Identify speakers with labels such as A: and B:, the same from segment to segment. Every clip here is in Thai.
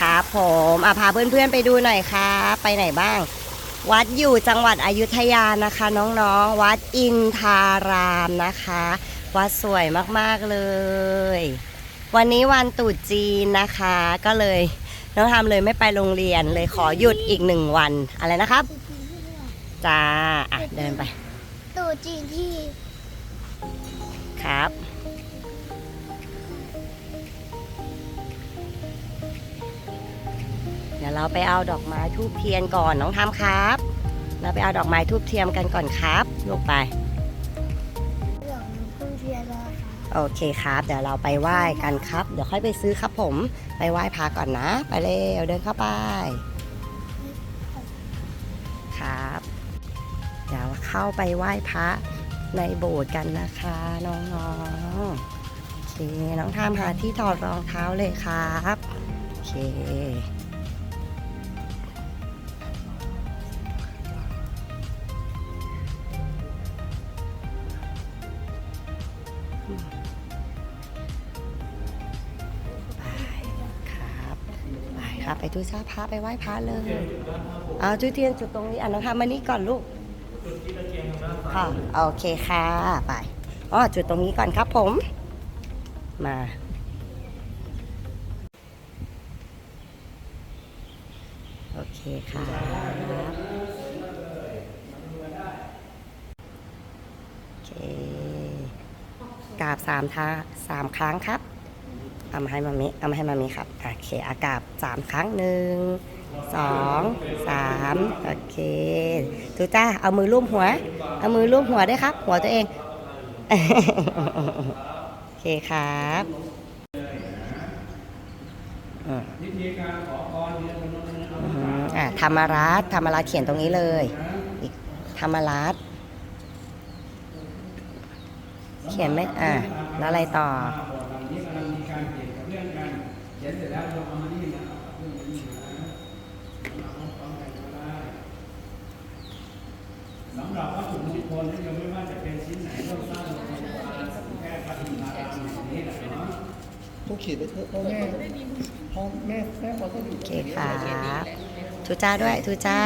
A: ครับผมอะพาเพื่อนๆไปดูหน่อยครับไปไหนบ้าง วัดอยู่จังหวัดอยุธยานะคะ น้องๆ วัดอินทารามนะคะ วัดสวยมากๆเลย วันนี้วันตรุษจีนนะคะ ก็เลยน้องทำเลยไม่ไปโรงเรียนเลยขอหยุดอีกหนึ่งวันอะไรนะครับจ้าอะเดินไป
B: ตู่จีนที่
A: ครับ เดี๋ยวเราไปเอาดอกไม้ทูบเทียนก่อนน้องทำครับ เราไปเอาดอกไม้ทูบเทียมกันก่อนครับลูกไป
B: เหลืองพึ่งเทียนแล้วค่ะ
A: โอเคครับ เดี๋ยวเราไปไหว้กันครับ เดี๋ยวค่อยไปซื้อครับผม ไปไหว้พระก่อนนะ ไปเร็วเดินเข้าไป ครับ เดี๋ยวเข้าไปไหว้พระในโบสถ์กันนะคะน้องๆโอเค น้องทามหาที่ถอดรองเท้าเลยครับ โอเค ครับไปครับไปทูชาพระไปไหว้พระเลยเอาจุดเทียนจุดตรงนี้อะน้องทำมานี่ก่อนลูกค่ะโอเคค่ะไปอ๋อจุดตรงนี้ก่อนครับผม มาโอเคครับโอเคกราบสามท่าสามครั้งครับเอามาให้มามิเอามาให้มามิครับโอเคอากาศสามครั้งหนึ่งสองสามโอเคตูจ้าเอามือลูบหัว เอามือลูบหัวด้วยครับ หัวตัวเองโอเคครับอืมอืมอะธรรมรัตธรรมรัตเขียนตรงนี้เลย อีกธรรมรัตน์ เขียนไม่อะแล้วอะไรต่อ
C: สำหรับวัตถุมงคลที่ยังไม่ว่าจะเป็นชิ้นไหนต้องสร้างโรงพยาบาลแพทย์ปฏิบัติการอย่างนี้แหละเนาะ
D: ต้ขีดไปเถอะพ่อแม่พ่อแม่แม่พอก็อยู่
A: โอเคครับทูจ้าด้วยทูจ้า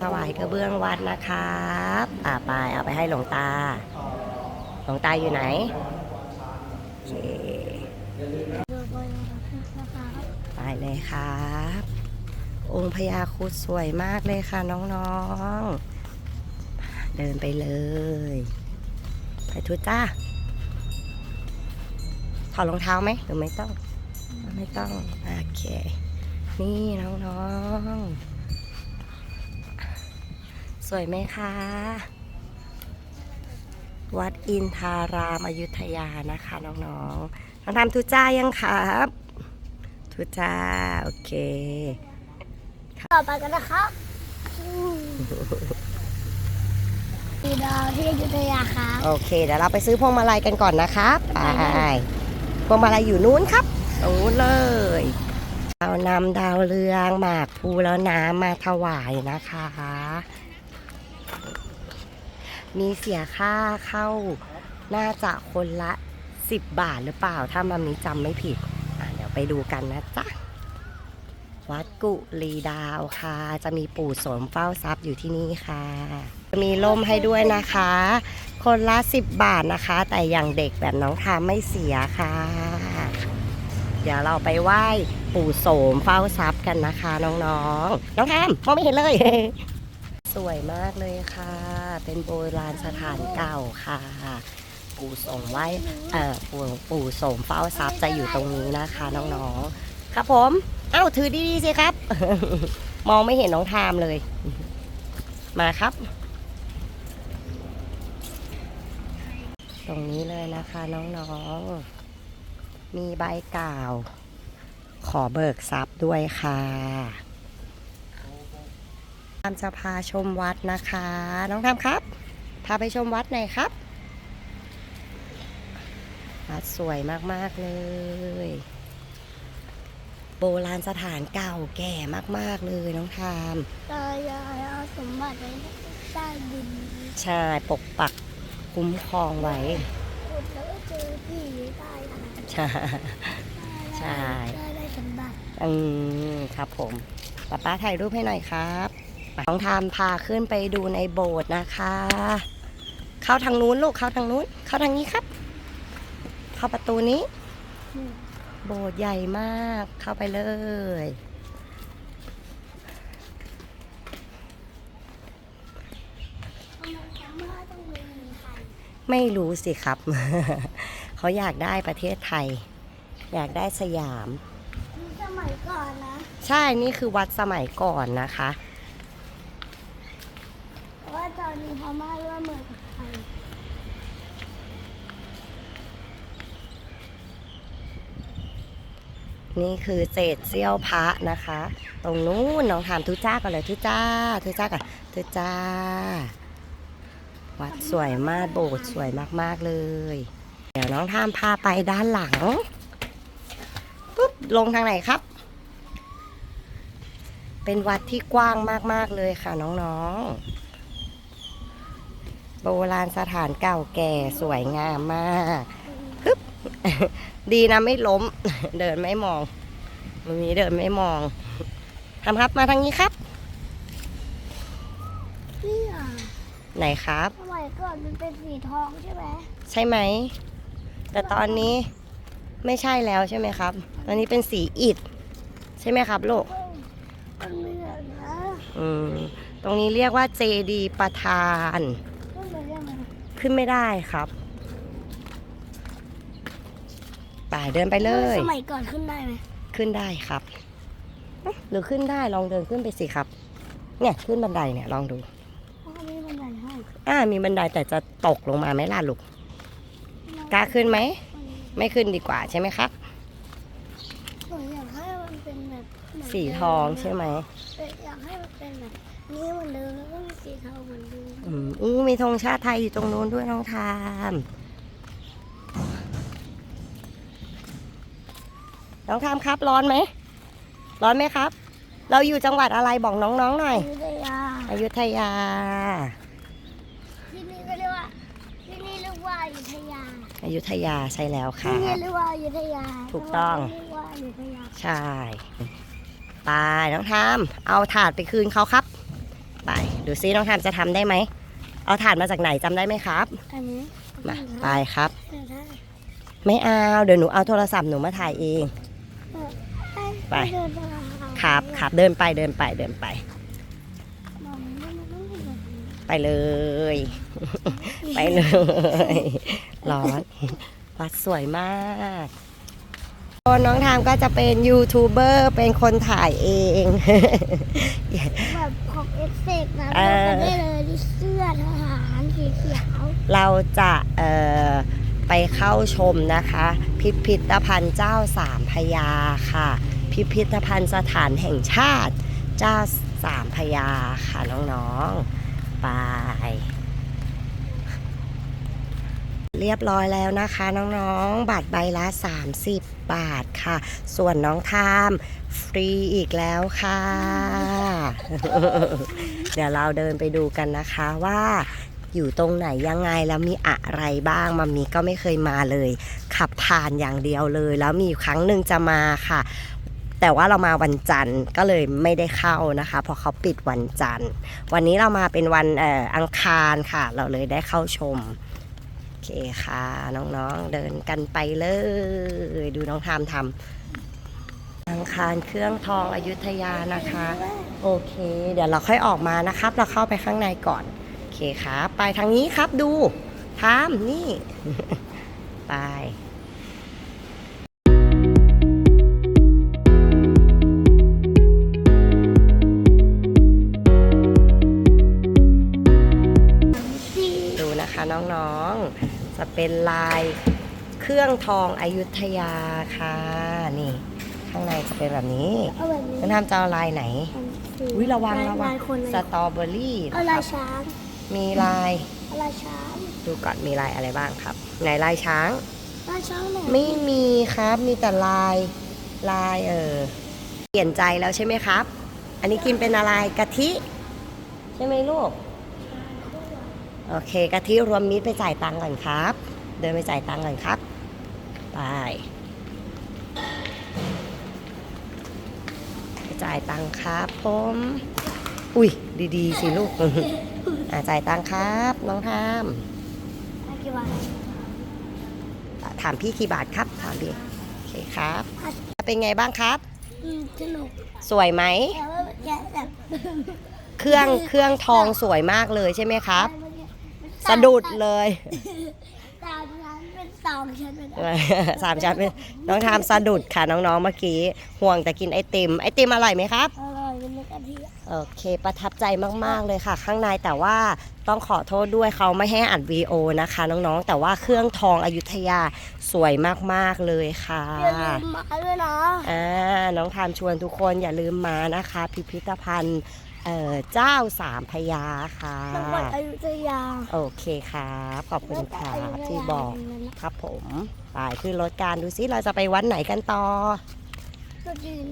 A: ถวายกระเบื้องวัดนะครับอ่าไปเอาไปให้หลวงตา ลวงตาอยู่ไหนไปเลยครับ องค์พญาครุดสวยมากเลยค่ะน้องๆ เดินไปเลย ไปทูจ้า ถอดรองเท้าไหมหรือไม่ต้อง ไม่ต้อง โอเค นี่น้องๆ สวยไหมคะ วัดอินทารามอยุธยานะคะน้องๆน้องทำทุจ้ายังครับทุจ้าโอเค
B: ต่อไปกันนะครับปีดาวที่อยุธยาครับ
A: โอเคเดี๋ยวเราไปซื้อพวงมาลัยกันก่อนนะครับไปพวงมาลัยอยู่นู้นครับตรงนู้นเลยเรานำดาวเรืองหมากภูแล้วน้ำมาถวายนะคะ มีเสียค่าเข้าน่าจะคนละ 10 บาทหรือเปล่า ถ้ามามีจำไม่ผิดเดี๋ยวไปดูกันนะจ๊ะ วัดกุลีดาวค่ะ จะมีปู่โสมเฝ้าทรัพย์อยู่ที่นี่ค่ะ จะมีร่มให้ด้วยนะคะ คนละ 10 บาทนะคะ แต่อย่างเด็กแบบน้องทามไม่เสียค่ะ เดี๋ยวเราไปไหว้ปู่โสมเฝ้าทรัพย์กันนะคะ น้องๆน้องทามมองไม่เห็นเลย สวยมากเลยค่ะ เป็นโบราณสถานเก่าค่ะ ปู่สมไว้เอ่อปู่ปู่สมเฝ้าทรัพย์จะอยู่ตรงนี้นะคะน้องๆ ครับผม เอ้าถือดีๆสิครับ มองไม่เห็นน้องทามเลย มาครับ ตรงนี้เลยนะคะน้องๆ มีใบกล่าว ขอเบิกทรัพย์ด้วยค่ะามจะพาชมวัดนะคะ น้องทามครับ พาไปชมวัดหน่อยครับวัดสวยมากๆเลย โบราณสถานเก่าแก่มาก ๆ เลยน้องทาม
B: ตายายเอาสมบัติไว้ใต้ดิน
A: ใช่ปกปักคุ้มครองไว้
B: ขุดแล้วก็เจอพี่ใต้ค่ะ
A: ใช่ใช่
B: ได้ได้สมบัติ
A: อืมครับผมป้าป้าถ่ายรูปให้หน่อยครับ น้องทามพาขึ้นไปดูในโบสถ์นะคะ เข้าทางนู้นลูกเข้าทางนู้น เข้าทางนี้ครับ เข้าประตูนี้ โบสถ์ใหญ่มากเข้าไปเลย
B: ทำไมพม่าต้องเป็นไทย
A: ไม่รู้สิครับ เขาอยากได้ประเทศไทย อยากได้สยาม
B: นี่สมัยก่อนนะ
A: ใช่นี่คือวัดสมัยก่อนนะคะ
B: แตอนนี้พม่าเริ่มมือกับไทย
A: นี่คือเศษเสี้ยวพระนะคะ ตรงนู้นน้องถามทุจ้ากันเลยทุจ้าทุจ้ากันทุจ้า วัดสวยมากโบสถ์สวยมากๆเลย เดี๋ยวน้องทามพาไปด้านหลังปุ๊บลงทางไหนครับ เป็นวัดที่กว้างมากๆเลยค่ะน้องๆ โบราณสถานเก่าแก่สวยงามมากปึ๊บดีนะไม่ล้ม เดินไม่มองมันมีเดินไม่มองทำครับมาทางนี้ครับ
B: นี่อะ
A: ไหนครับ
B: สมัยก่อนมันเป็นสีทองใช่ไหม
A: ใช่ไหม แต่ตอนนี้ไม่ใช่แล้วใช่ไหมครับ ตอนนี้เป็นสีอิฐใช่ไหมครับลูก
B: เฮ้ยมันเหมือนนะ
A: อืมตรงนี้เรียกว่าเจดีประธาน
B: มันเหมือนยังไง
A: ขึ้นไม่ได้ครับไปเดินไปเลย
B: สมัยก่อนขึ้นได้ไหม
A: ขึ้นได้ครับเอ๊ะหรือขึ้นได้ลองเดินขึ้นไปสิครับ เนี่ยขึ้นบันไดเนี่ยลองดู
B: เพราะเขามีบันไดให้
A: อ่ามีบันไดแต่จะตกลงมาไหมล่ะลูกกล้าขึ้นไหม ไม่ขึ้นดีกว่าใช่ไหมครับ
B: หนูอยากให้มันเป็นแบบเหมือน
A: สีทองใช่ไหม
B: เดิมอยากให้มันเป็นแบบนี้เหมือนเดิมแล้วก็มีสีทองเหมือนเดิม
A: อืมอู้มีธงชาติไทยอยู่ตรงนู้นด้วยน้องทามน้องทามครับร้อนไหม ร้อนไหมครับ เราอยู่จังหวัดอะไรบอกน้องๆหน่อย
B: อยุธยา
A: อยุธยา
B: ที่นี่ก็เรียกว่าที่นี่เรียกว่าอยุธยา
A: อยุธยาใช่แล้วค
B: ที่
A: รั
B: นี่
A: บ
B: เรียกว่าอยุธยา
A: ถูกต้อง
B: เรียกว่าอยุธยา
A: ใช่ ไปน้องทามเอาถาดไปคืนเขาครับ ไปดูซิน้องทามจะทำได้ไหม เอาถาดมาจากไหนจำได้ไหมครับ
B: อันนี้
A: มาไปครับ
B: เออได้
A: ไม่เอาเดี๋ยวหนูเอาโทรศัพท์หนูมาถ่ายเอง
B: เออให้
A: ไป
B: เดินไปหา
A: ครับครับเดินไปเดินไปเดินไป
B: มองมันมันต้องเป็นแบบนี้
A: ไปเลย ไปเลย ร้อน วัดสวยมาก น้องทามก็จะเป็นยูทูบเบอร์เป็นคนถ่ายเอง
B: แบบของเอฟเฟกต์นะ
A: เอ
B: เรา
A: อ
B: จะได้เลยที่เสื้อทหารสีเขียว
A: เราจะเอ่อไปเข้าชมนะคะ พิพิธภัณฑ์เจ้าสามพระยาค่ะ พิพิธภัณฑ์สถานแห่งชาติ เจ้าสามพระยาค่ะน้องๆไป เรียบร้อยแล้วนะคะ น้องๆ บัตรใบละ 30 บาทค่ะ ส่วนน้องทามฟรีอีกแล้วค่ะ เดี๋ยวเราเดินไปดูกันนะคะว่าอยู่ตรงไหนยังไงแล้วมีอะไรบ้างมามีก็ไม่เคยมาเลย ขับผ่านอย่างเดียวเลย แล้วมีครั้งหนึ่งจะมาค่ะ แต่ว่าเรามาวันจันทร์ก็เลยไม่ได้เข้านะคะเพราะเขาปิดวันจันทร์ วันนี้เรามาเป็นวันอ,อ,อังคารค่ะ เราเลยได้เข้าชม เคค่ะ น้องๆเดินกันไปเลย ดูน้องทามทำอังคารเครื่องทองอยุธยานะคะ โอเค เดี๋ยวเราค่อยออกมานะครับ เราเข้าไปข้างในก่อน โอเคครับไปทางนี้ครับดูทามนี่ ไป เป็นลายเครื่องทองอยุธยาค่ะ นี่ ข้างในจะเป็นแบบนี้
B: เอาแบบนี้
A: น้องทามจะเอาลายไหนอุ้ยระวัง
B: ลาย
A: ระวัง
B: ลายคน
A: สตรอเบอรี่
B: เอา
A: นะค
B: ลา
A: รั
B: ย
A: บ
B: ช้าง
A: มีลาย
B: เอาลายช้าง
A: ดูก่อนมีลายอะไรบ้างครับไหนลายช้าง
B: ลายช้างไหน
A: ไม่มีครับ มีแต่ลายลายเออเปลี่ยนใจแล้วใช่ไหมครับ อันนี้กินเป็นอะไรกะทิ ใช่ไหมลูก โอเคกะทิรวมมิตรไปจ่ายตังค์ก่อนครับ เดินไปจ่ายตังค์ก่อนครับ ไปจ่ายตังครับผมอุ้ยดีๆสิลูกอะจ่ายตังครับ น้องทาม
B: อากี่บาท
A: อะถามพี่กี่บาทครับ ถามพี่โอเคครับ เป็นไงบ้างครับ
B: อืมสนุก
A: สวยไหม
B: แต่ว่าแกแบบ
A: เครื่องเครื่องทองสวยมากเลยใช่ไหมครับ สะดุดเลย
B: สามชั้นเป็นสองชั้นเป็น
A: สามชั้นเป็นน้องทามสะดุดค่ะน้องๆเมื่อกี้ห่วงแต่กินไอติมไอติมอร่อยไหมครับ
B: อร่อยเป็นกะทิ
A: โอเค ประทับใจมากๆเลยค่ะ ข้างในแต่ว่าต้องขอโทษด้วยเขาไม่ให้อัดวีโอนะคะน้องๆแต่ว่าเครื่องทองอยุธยาสวยมากๆเลยค่ะ
B: อย่าลืมมาด้วยนะ
A: อ่าน้องทามชวนทุกคนอย่าลืมมานะคะ พิพิธภัณฑ์ เอ่อเจ้าสามพยาค่ะ
B: จังหวัดอยุธยา
A: โอเคครับขอบคุณครับที่บอกครับผมไปขึ้นรถการดูซิเราจะไปวัดไหนกันต่อ
B: ก็ยืน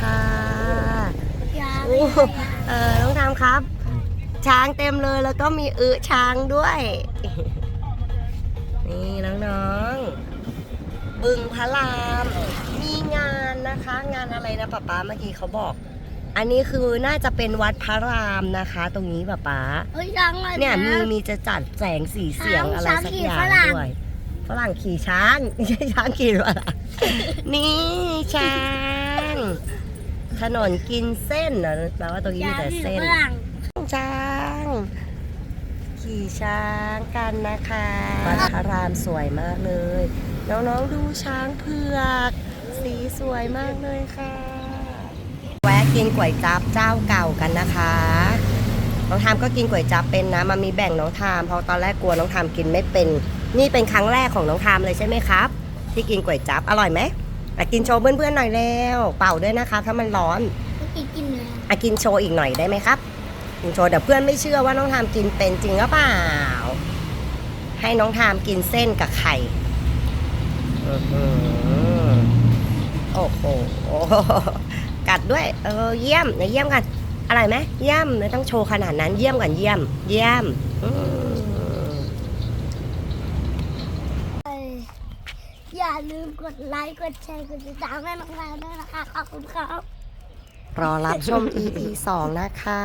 A: ค่ะ
B: ยา
A: โอ้เออน้องทามครับ ช้างเต็มเลยแล้วก็มีอึช้างด้วย นี่น้องๆบึงพระราม มีงานนะคะ งานอะไรนะป๊าป๊าเมื่อกี้เขาบอก อันนี้คือน่าจะเป็นวัดพระรามนะคะ ตรงนี้ป๊าป๊า
B: เฮ้ยช้างอะไร
A: เนี่ยมีะมีจะจัดแสงสีเสียง
B: ช้าง
A: อะไรสัก
B: ช้างขี่
A: อย่าง
B: ฝรั่ง
A: ด้วยฝรั่งขี่ช้างไม่ใช่ช้างขี่ฝรั่งนี่ช้างถนนกินเส้นเหรอแปลว่าตรงนี้มีแต่เส้น
B: ฝรั่ง
A: ช้าง ขี่ช้างกันนะคะวัดพระรามสวยมากเลย น้องๆดูช้างเผือก สีสวยมากเลยค่ะแวะ กินก๋วยจั๊บเจ้าเก่ากันนะคะน้องทามก็กินก๋วยจั๊บเป็นนะมันมีแบ่งน้องทามเพราะตอนแรกกลัวน้องทามกินไม่เป็น นี่เป็นครั้งแรกของน้องทามเลยใช่ไหมครับ ที่กินก๋วยจั๊บอร่อยไหมอะกินโชว์เพื่อนๆหน่อยเร็วเป่าด้วยนะคะ ถ้ามันร้อน
B: ก็กินกินเนื้อ
A: อะกินโชว์อีกหน่อยได้ไหมครับกินโชว์เดี๋ยวเพื่อนไม่เชื่อว่าน้องทามกินเป็นจริงหรือเปล่า ให้น้องทามกินเส้นกับไข่อื้อหือโอ้โห กัดด้วย เออเยี่ยมไหนเยี่ยมกันอร่อยไหมเยี่ยมไม่ต้องโชว์ขนาดนั้นเยี่ยมก่อนเยี่ยม เยี่ยมอืม
B: อย่าลืมกดไลค์กดแชร์กดติดตามให้น้องแพรด้วยนะคะขอบคุณครับ
A: รอรับชม EP 2 นะคะ